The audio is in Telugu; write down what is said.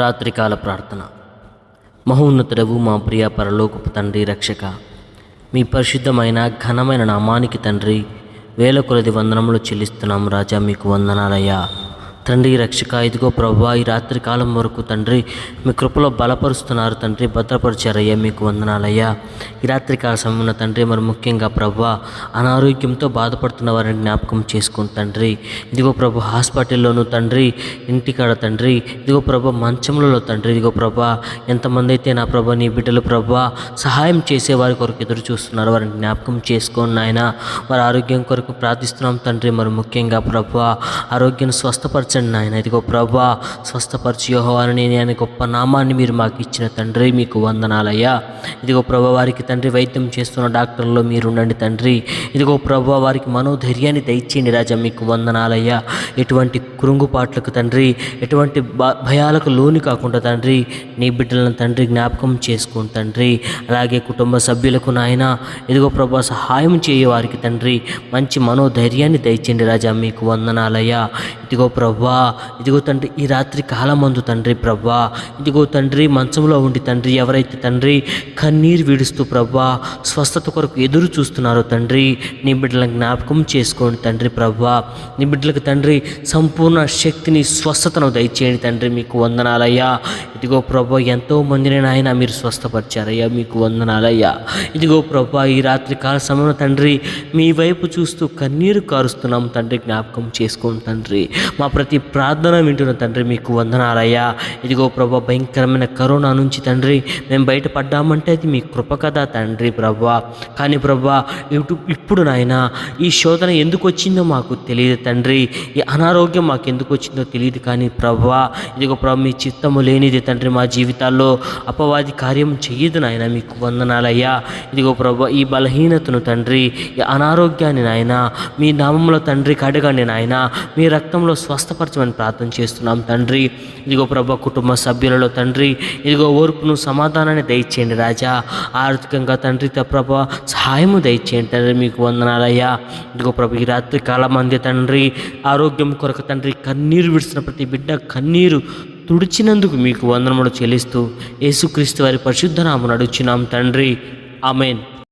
రాత్రికాల ప్రార్థన. మహోన్నతుడవు మా ప్రియ పరలోకపు తండ్రి రక్షక మీ పరిశుద్ధమైన ఘనమైన నామానికి తండ్రి వేల కొలది వందనములు చెల్లిస్తున్నాం రాజా మీకు వందనాలయ్యా. తండ్రి రక్షక ఇదిగో ప్రభా ఈ రాత్రి కాలం వరకు తండ్రి మీ కృపలో బలపరుస్తున్నారు తండ్రి భద్రపరిచారయ్యా మీకు వందనాలయ్యా. ఈ రాత్రి కాల సమయంలో తండ్రి మరి ముఖ్యంగా ప్రభా అనారోగ్యంతో బాధపడుతున్న వారిని జ్ఞాపకం చేసుకుని తండ్రి ఇదిగో ప్రభు హాస్పిటల్లోనూ తండ్రి ఇంటికాడ తండ్రి ఇదిగో ప్రభా మంచములలో తండ్రి ఇదిగో ప్రభా ఎంతమంది అయితే నా ప్రభా నీ బిడ్డలు ప్రభా సహాయం చేసే వారి కొరకు ఎదురు చూస్తున్నారు వారిని జ్ఞాపకం చేసుకొని నాయన. వారి ఆరోగ్యం కొరకు ప్రార్థిస్తున్నాం తండ్రి మరి ముఖ్యంగా ప్రభా ఆరోగ్యాన్ని స్వస్థపరచండి నాయన. ఇదిగో ప్రభా స్వస్థపరచు యోహోవాని నేను గొప్ప నామాన్ని మీరు మాకు ఇచ్చిన తండ్రి మీకు వందనాలయ్యా. ఇదిగో ప్రభా వారికి తండ్రి వైద్యం చేస్తున్న డాక్టర్లో మీరు ఉండండి తండ్రి. ఇదిగో ప్రభా వారికి మనోధైర్యాన్ని దయచేయండి రాజా మీకు వందనాలయ్యా. ఎటువంటి కృంగుపాట్లకు తండ్రి ఎటువంటి భయాలకు లోని కాకుండా తండ్రి నీ బిడ్డలను తండ్రి జ్ఞాపకం చేసుకుని తండ్రి. అలాగే కుటుంబ సభ్యులకు నాయన ఇదిగో ప్రభా సహాయం చేయ వారికి తండ్రి. మంచి మనోధైర్యాన్ని దయచేయండి రాజా మీకు వందనాలయ్యా. ఇదిగో ప్రభు ఇదిగో తండ్రి ఈ రాత్రి కాలమందు తండ్రి ప్రభా. ఇదిగో తండ్రి మంచంలో ఉండి తండ్రి ఎవరైతే తండ్రి కన్నీరు విడుస్తూ ప్రభా స్వస్థత కొరకు ఎదురు చూస్తున్నారో తండ్రి నీ బిడ్డలను జ్ఞాపకం చేసుకోండి తండ్రి ప్రభా. నీ బిడ్డలకు తండ్రి సంపూర్ణ శక్తిని స్వస్థతను దయచేయండి తండ్రి మీకు వందనాలయ్యా. ఇదిగో ప్రభా ఎంతో మందిని నాయన మీరు స్వస్థపరిచారయ్యా మీకు వందనాలయ్యా. ఇదిగో ప్రభా ఈ రాత్రి కాల సమయంలో తండ్రి మీ వైపు చూస్తూ కన్నీరు కారుస్తున్నాం తండ్రి జ్ఞాపకం చేసుకోండి తండ్రి. మా ప్రతి ప్రార్థన వింటున్న తండ్రి మీకు వందనాలయ్యా. ఇదిగో ప్రభా భయంకరమైన కరోనా నుంచి తండ్రి మేము బయటపడ్డామంటే అది మీ కృప కదా తండ్రి ప్రభా. కానీ ప్రభా ఇటు ఇప్పుడు నాయన ఈ శోధన ఎందుకు వచ్చిందో మాకు తెలియదు తండ్రి. ఈ అనారోగ్యం మాకు ఎందుకు వచ్చిందో తెలియదు కానీ ప్రభా ఇదిగో ప్రభా మీ చిత్తము లేనిది తండ్రి మా జీవితాల్లో అపవాది కార్యం చెయ్యదు నాయన మీకు వందనాలయ్యా. ఇదిగో ప్రభా ఈ బలహీనతను తండ్రి ఈ అనారోగ్యాన్ని నాయన మీ నామంలో తండ్రి కడగండి నాయన. మీ రక్తంలో స్వస్థపరచమని ప్రార్థన చేస్తున్నాం. తండ్రి ఇదిగో ప్రభ కుటుంబ సభ్యులలో తండ్రి ఇదిగో ఓర్పును సమాధానాన్ని దయచేయండి రాజా. ఆర్థికంగా తండ్రి త సహాయము దయచేయండి తండ్రి మీకు వందనాలయ్యా. ఇదిగో ప్రభు ఈ రాత్రి కాలం మంది తండ్రి ఆరోగ్యం కొరకు తండ్రి కన్నీరు విడిచిన ప్రతి బిడ్డ కన్నీరు తుడిచినందుకు మీకు వందనములు చెల్లిస్తూ యేసుక్రీస్తు వారి పరిశుద్ధ నామను అడుగుచున్నాం తండ్రి. ఆమెన్.